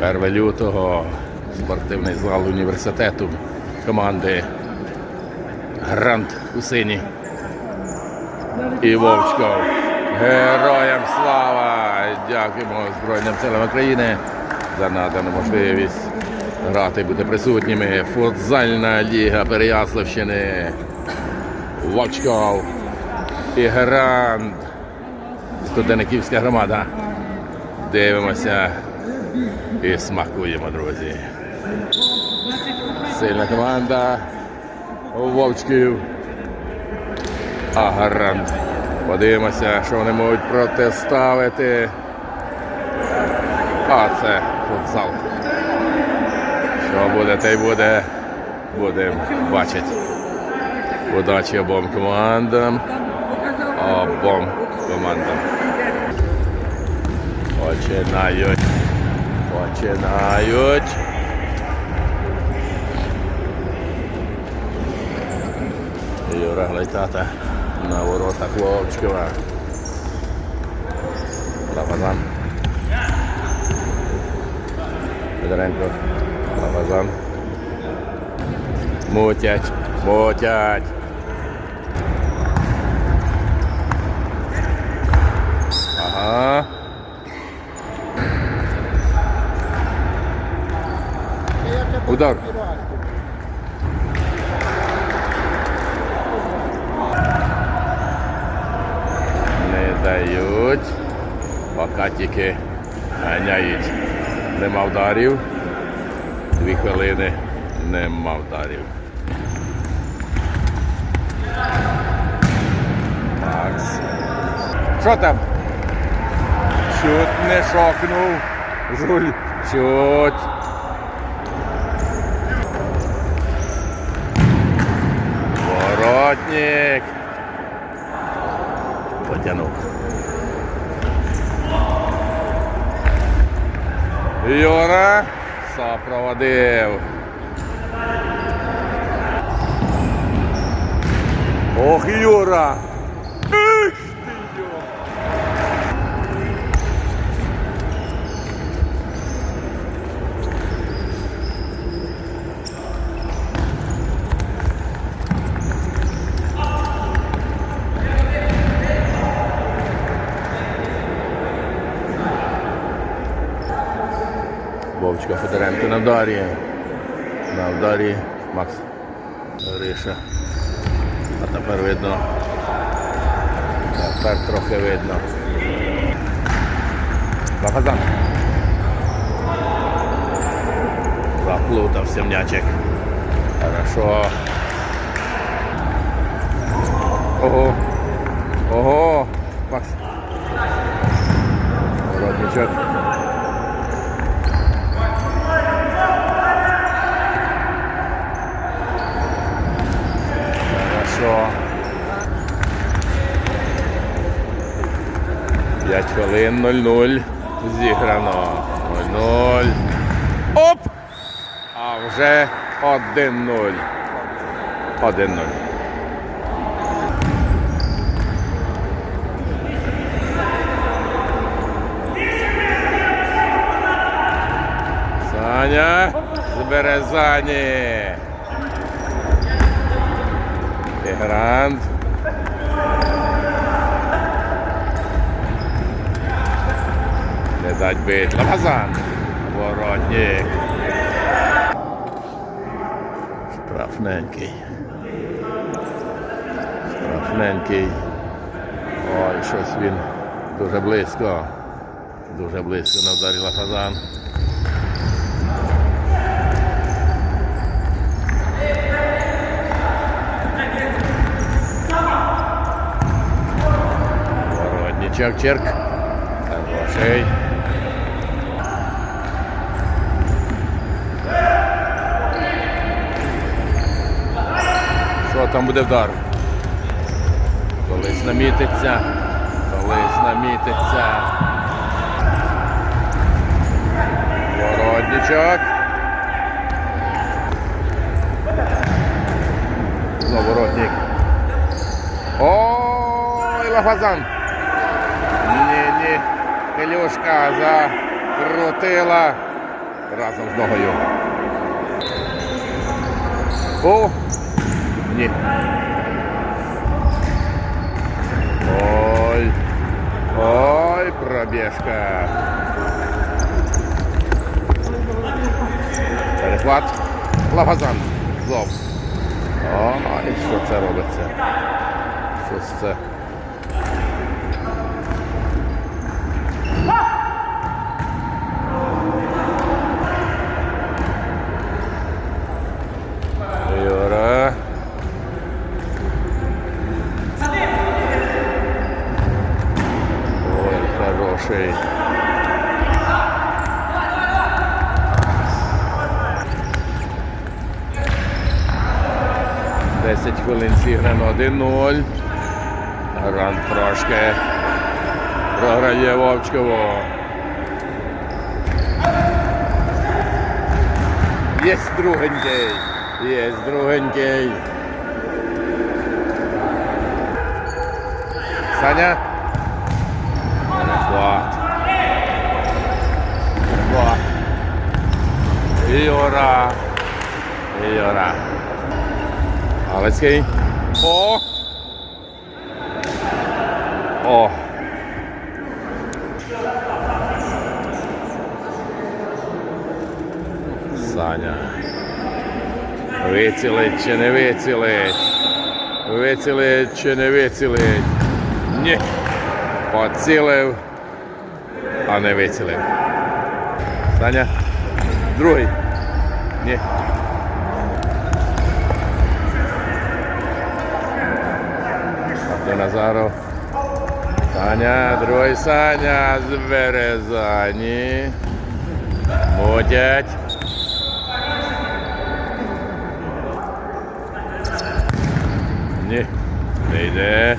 1 лютого спортивний зал університету команди Грант у сині. І Вовчков. Героям слава! Дякуємо Збройним силам України за надану можливість грати, бути присутніми. Футзальна ліга Переяславщини. Вовчков і Грант. Студениківська громада. Дивимося і смакуємо, друзі. Сильна команда. Вовчків. А гарант. Подивимося, що вони можуть протиставити. А це футзал. Що буде, те й буде. Будемо бачити. Удачі обом командам. Обом командам. Починають. Починають. Юра Глайтата на воротах Вовчкова. Лавазан. Федоренко. Лавазан. Мутять. Мутять. Ага. Удар. Не дають. Поки тільки ганяють. Нема вдарів. Дві хвилини. Нема вдарів. Макс. Що там? Чуть не шокнув. Жуль. Чуть. Воротник. Потянув. Юра сопроводив. Ох, Юра! Вовчка Федоренко на вдарі. На вдарі Макс Гриша. А тепер видно. Тепер трохи видно. Бахазан. Заплутався м'ячик. Хорошо. Ого. Ого. Макс. Воротничок. Хорошо. 5 хвилин 0-0. Зіграно. 0-0. Оп! А вже 1-0. 1-0. Саня з Березані. Грант. Не дать бить. Ламазан. Воротник. Штрафненький. Штрафненький. Ой, щось він дуже близько. Дуже близько на вдарі Лафазан. Воротничок, черк. Хороший. Що там буде вдар? Колись намітиться. Колись намітиться. Воротничок. Знову воротник. Ой, Лафазан. Ні, ні. Келюшка закрутила. разом з ногою. О! Ой. Ой, пробіжка. Перехват. Лавазан. Знов. Ой, що це робиться? Що це. Юра. Ой, хороший. Десять хвилин зіграно 1-0. Грант трошки програє Вовчково. Єсть другенький. Єсть другенький. Саня. Перехват. Перехват. Юра. Галицький. О! О! Саня. Вицілить чи не вицілить? Вицілить чи не вицілить? Ні. Поцілив, а не вицілив. Саня. Другий. Ні. Назаров. Саня, другий Саня з Березані. Мутять. Ні, не йде.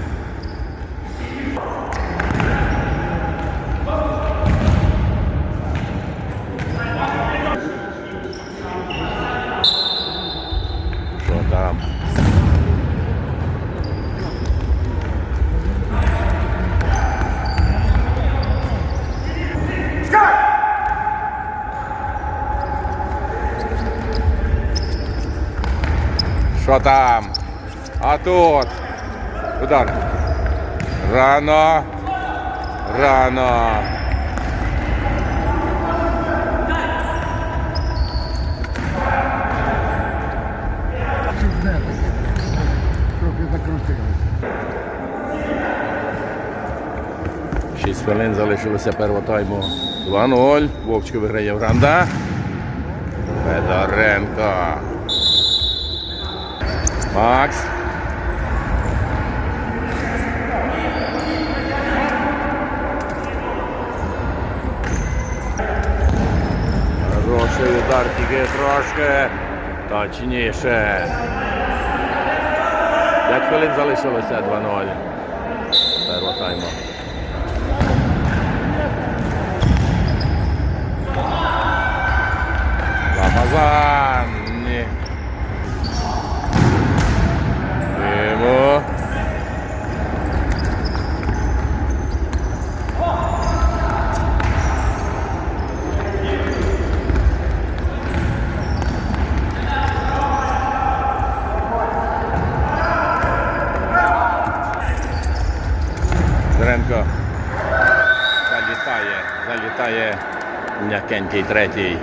Тут. Удар. Рано. Рано. 6 хвилин залишилося першого тайму. 2-0. Вовчко виграє Гранда. Федоренко. Макс. Хороший удар, тільки трошки точніше. 5 хвилин залишилося 2-0. Першого тайму. Рамазан. Ні. Йому. Дренко залітає, залітає м'якенький третій.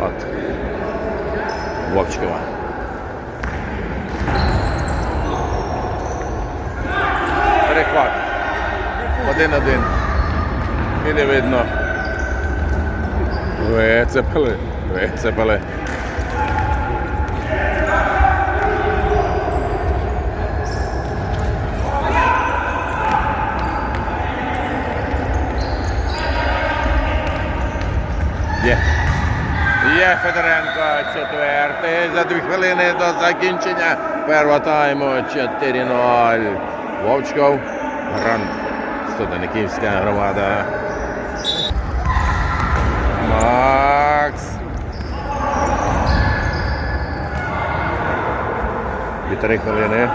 От Вовчкова. Перехват. Один-один. І не видно. Вицепили. Вицепили. Є. Є Федоренко четвертий за дві хвилини до закінчення першого тайму 4-0. Вовчков, Грант, Студениківська громада. Макс. Півтори хвилини.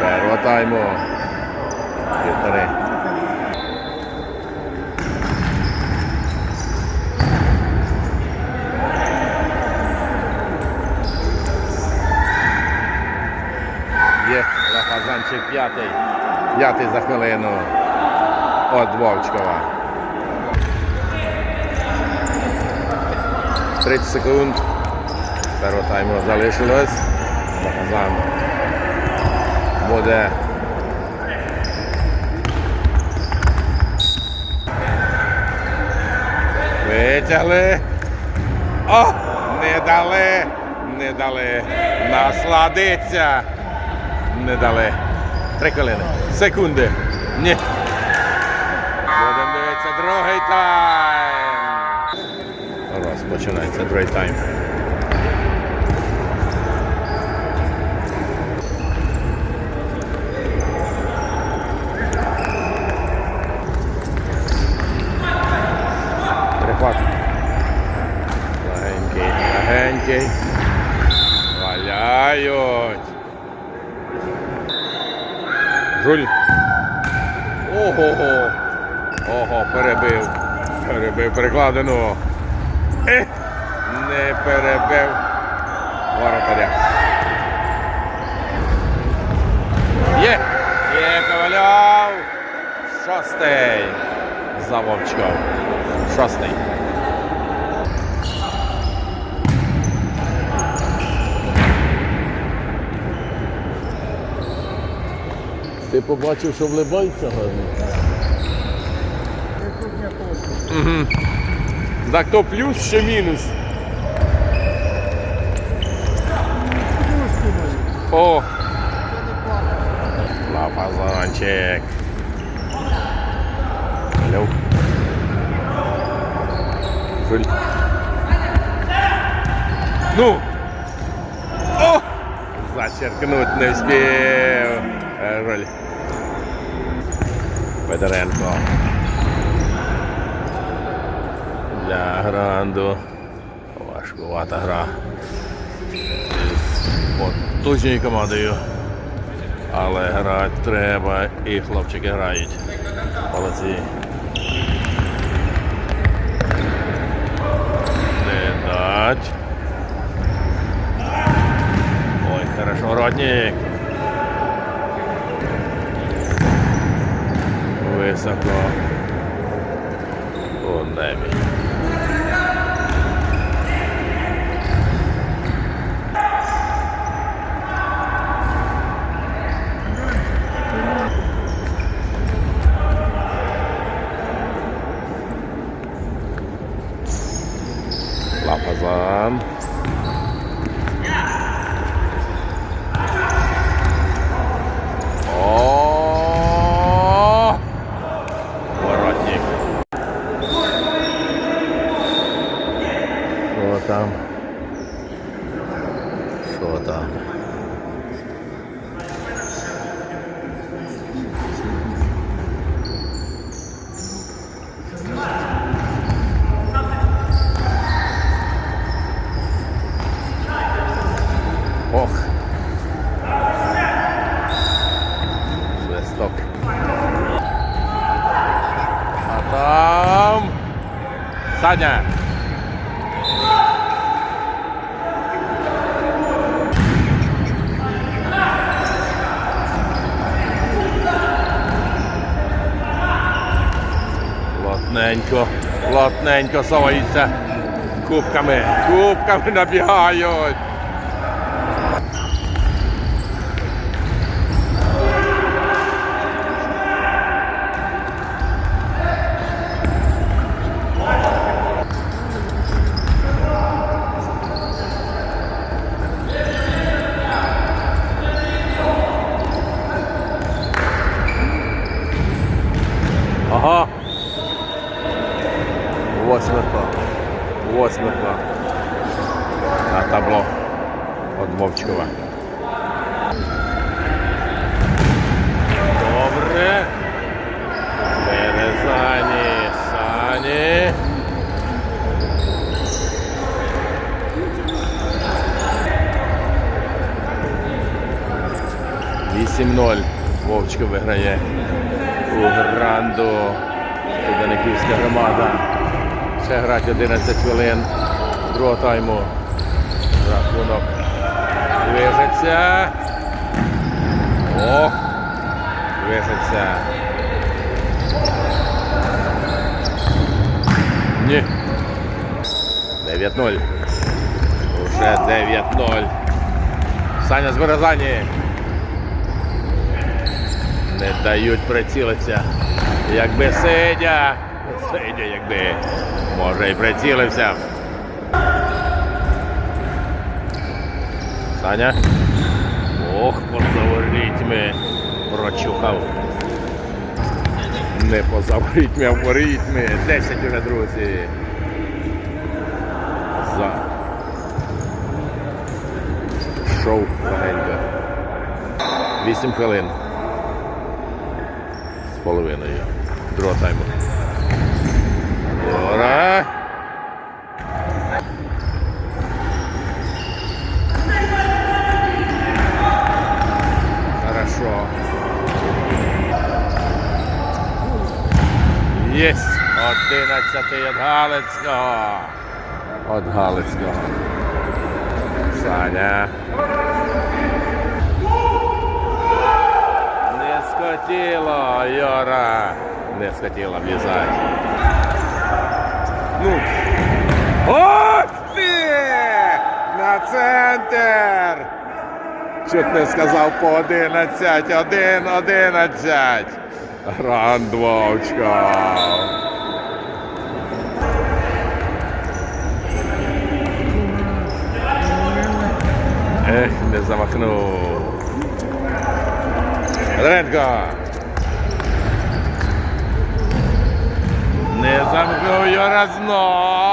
Першого тайму. Півтори. П'ятий. П'ятий за хвилину. От Вовчкова. 30 секунд. Першого тайму залишилось. Бахазан буде. Витягли. О! Не дали. Не дали. Насладиться. Не дали. Три хвилини. Секунди. Ні. Будемо дивитися другий тайм. Розпочинається другий тайм. Перехват. Легенький, легенький. Жуль. Ого. Ого, перебив. Перебив перекладину. Ех, не перебив. Воротаря. Є! Є Ковальов! Шостий. За Вовчком. Шостий. Ти побачив, що влибається гарно? Угу. Так то плюс ще мінус. О! Лапазончик. Люк. Жуль. Ну! О! Зачеркнуть не. Е, Роль. Федоренко. Для гранду. Важкувата гра. З потужною командою. Але грати треба і хлопчики грають. Молодці. Не дать. Ой, хорошо, родник. Високо. У небі. Лапазан. О! Воротник. Що там? Що там? Ох. Плотненько, плотненько соваються. Кубками, кубками набігають. Ага. Восьмерка. Восьмерка. На табло Вовчкова. Добре. Березані. Сані. Вісім ноль. Вовчко виграє у гранду. Студенківська громада. Ще грати 11 хвилин другого тайму. Рахунок движеться. О! Вишиться. Ні. 9-0. Уже 9-0. Саня з Березані. Не дають прицілитися. Якби сидя. Сидя, якби. Може і прицілився. Саня. Ох, поза ворітьми. Прочухав. Не поза ворітьми, а в ворітьми. 10 уже, друзі. За. Шоу легенько. 8 хвилин. З половиною. Другого тайму. Ура! Хорошо. Єсть! Одинадцятий від Галицького. От Галицького. Саня. Не схотіло, Йора. Не схотіло влізати. Ну. Ох ти! На центр! Чуть не сказав по 11, 1, 11. Ранд Вовчка. Ех, не замахнув. Ренко. Не замкнув його знов.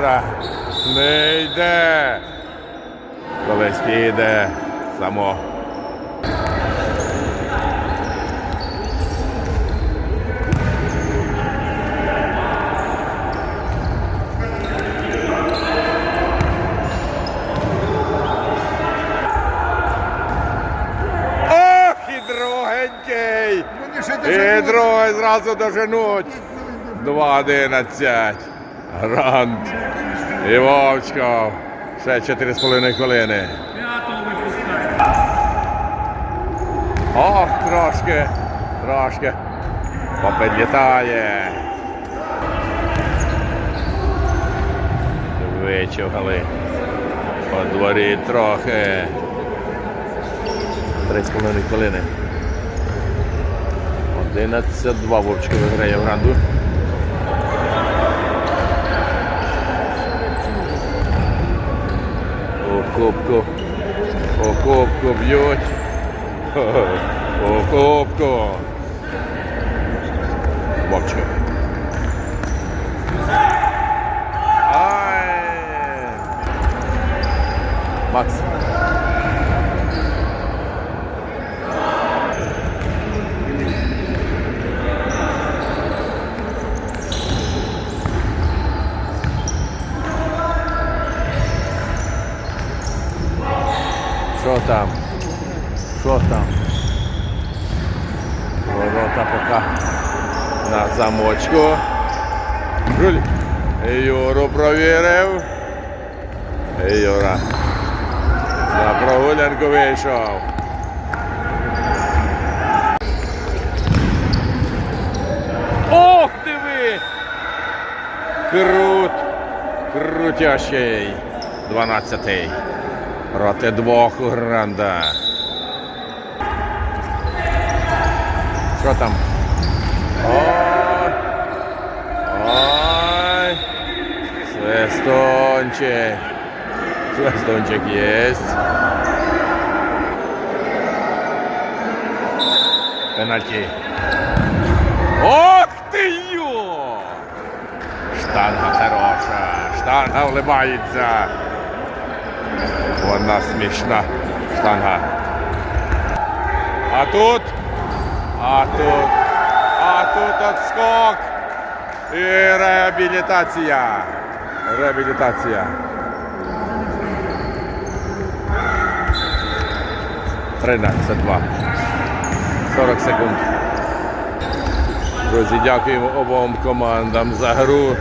Юра. Не йде. Колись піде само. Ох, і другенький! І другий зразу доженуть. 2.11. Грант. І Вовчков. Ще 4,5 хвилини. Ох, трошки. Трошки. Попедлітає. Вичугали. По дворі трохи. 3,5 хвилини. 11-2 Вовчко виграє в гранду. Окопку. Окопку б'ють. Окопку. Вовчко. Ай! Макс. Там? Що там? Ворота поки на замочку. Жуль. Юру провірив. Юра. На прогулянку вийшов. Ох ти ви! Крут! Крутящий! 12-й. Проти двох Гранда. Що там? Ой! Ой! Свистончик! Свистончик есть. Пенальті. Ох ти йо! Штанга хороша. Штанга вливається. Вона смішна штанга. А тут, а тут, а тут отскок і реабілітація. Реабілітація. 13-2. 40 секунд. Друзі, дякуємо обом командам за гру.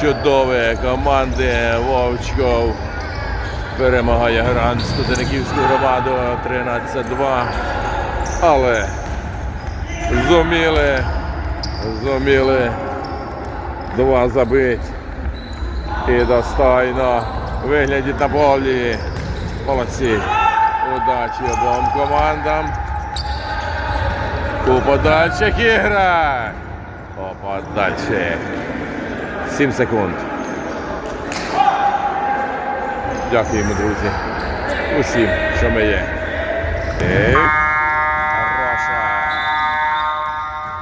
Чудові команди Вовчков перемагає грант Студениківську громаду 13-2. Але зуміли, зуміли два забити. І достойно виглядять на полі. Молодці. Удачі обом командам. У подальших іграх. У подальших. 7 секунд. Дякуємо, друзі. Усім, що ми є. І